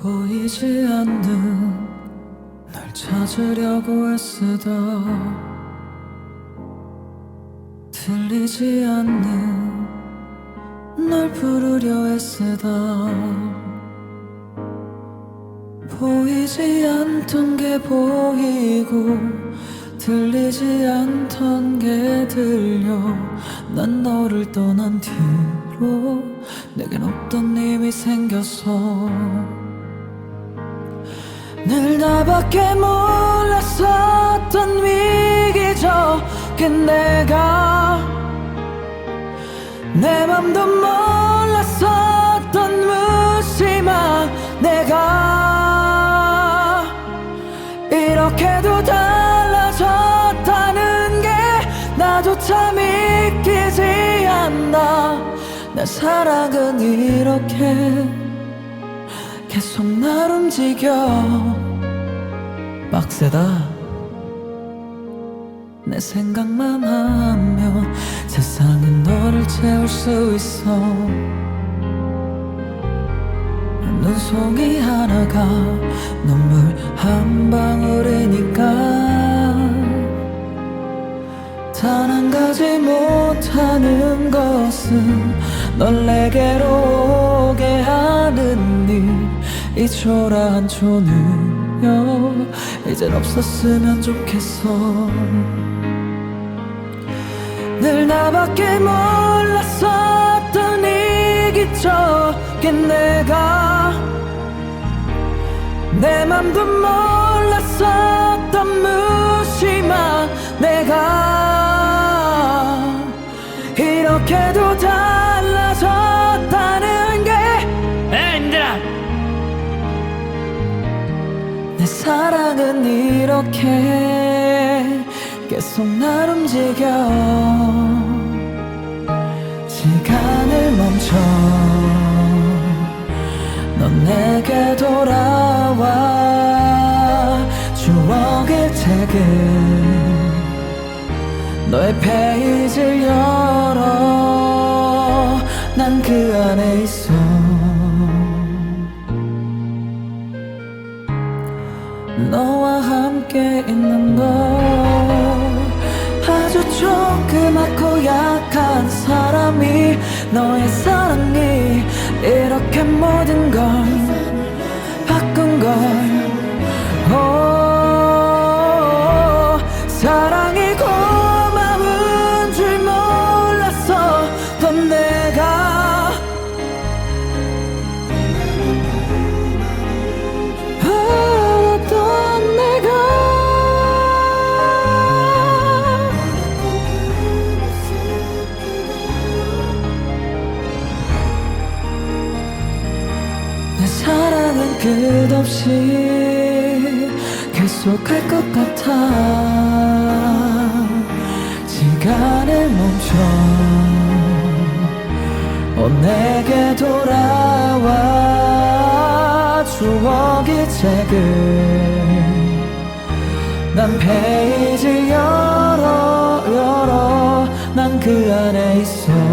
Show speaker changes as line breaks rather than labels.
보이지 않는 날 찾으려고 애쓰다. 들리지 않는 널 부르려 애쓰다. 보이지 않던 게 보이고 들리지 않던 게 들려. 난 너를 떠난 뒤로 내겐 없던 힘이 생겼어 늘 나밖에 몰랐었던 위기적인 내가 내 맘도 몰랐었던 무심한 내가 이렇게도 달라졌다는 게 나조차 믿기지 않나 내 사랑은 이렇게 계속 날 움직여. 빡세다. 내 생각만 하면 세상에 너를 채울 수 있어. 눈송이 하나가 눈물 한 방울이니까. 단 한 가지 못하는 것은 널 내게로 이 초라한 초능력 이젠 없었으면 좋겠어. 늘 나밖에 몰랐었던 이기적인 내가 내 맘도 몰랐었던 무심한 내가 이렇게도 사랑은 이렇게 계속 날 움직여. 시간을 멈춰. 넌 내게 돌아와. 추억의 책을 너의 페이지를 열어. 난 그 안에 있어 너와 함께 있는 걸 아주 조그맣고 약한 사람이 너의 사랑이 이렇게 모든 걸 내 사랑은 끝없이 계속할 것 같아. 시간을 멈춰. 어, 내게 돌아와 추억의 책을 난 페이지 열어 열어. 난 그 안에 있어